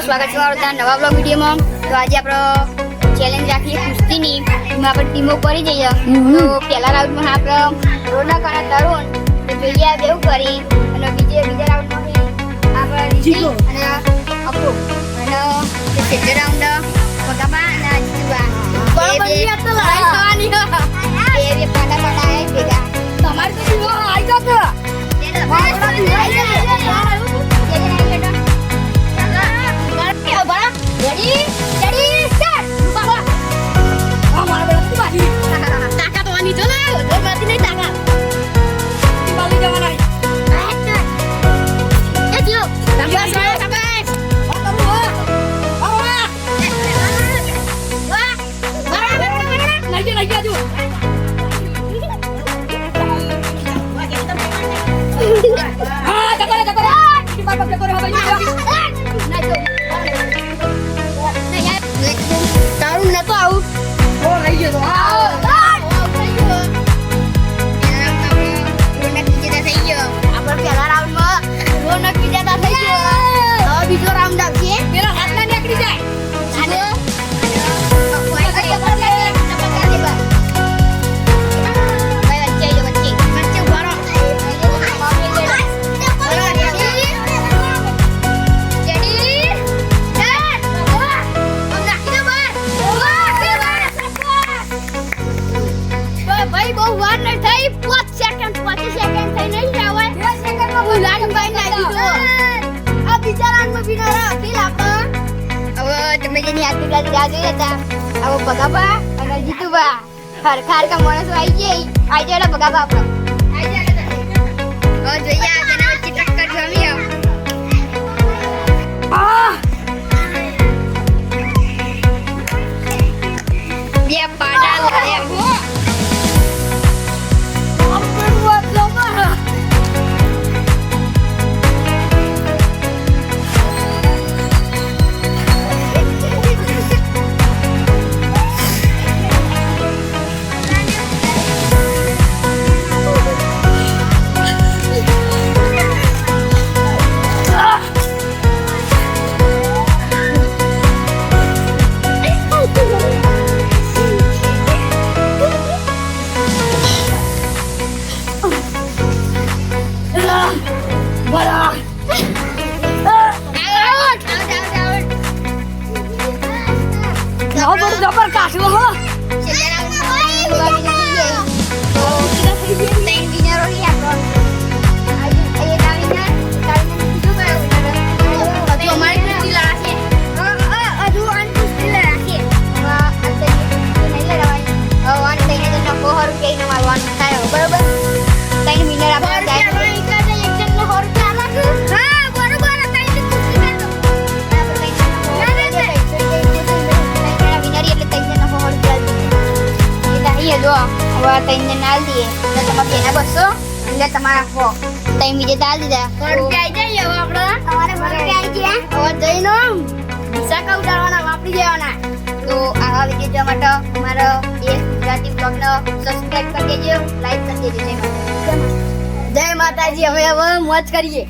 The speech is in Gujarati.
સ્વાગત છે મારું ત્યાં નવા બ્લોગ વિડીયોમાં. તો આજે આપણે ચેલેન્જ રાખીએ કુસ્તીની. એમાં આપણે ટીમો કરી જઈએ તો પહેલા રાઉન્ડમાં આપણે રોનક અને તરુણ જોઈએ આ કરી. અને બીજે બીજા રાઉન્ડમાં આપણે રીતિ અને અપુ અને ત્રીજા રાઉન્ડ પગાબા અને જીતુબા એ બે কাকা কাকা কাকা কাকা কাকা কাকা কাকা વાર નહીં થઈ પાંચ સેકન્ડ પાંચ સેકન્ડ થઈ નહીં જવાય બે સેકન્ડમાં હું લાઈન બાઈ નાખી દો આ બિચારાનું વિનર અખિલ આપણો હવે તમે જેની આટલી ગાડી રાહ જોઈ હતા હવે ભગાબા અને જીતુબા ખરખાર કા માણસો આવી આવી જાય ભગાબા આપણો જોઈએ આ જબર કાઢવો હો તમારા હો તઈ બીજે તાલ દીધા તો આવા વીડિયો જોવા માટે અમારો એ ગુજરાતી બ્લોગનો સબસ્ક્રાઇબ કરી દેજો લાઈક કરી દેજો જય માતાજી જય માતાજી હવે હવે મોજ કરીએ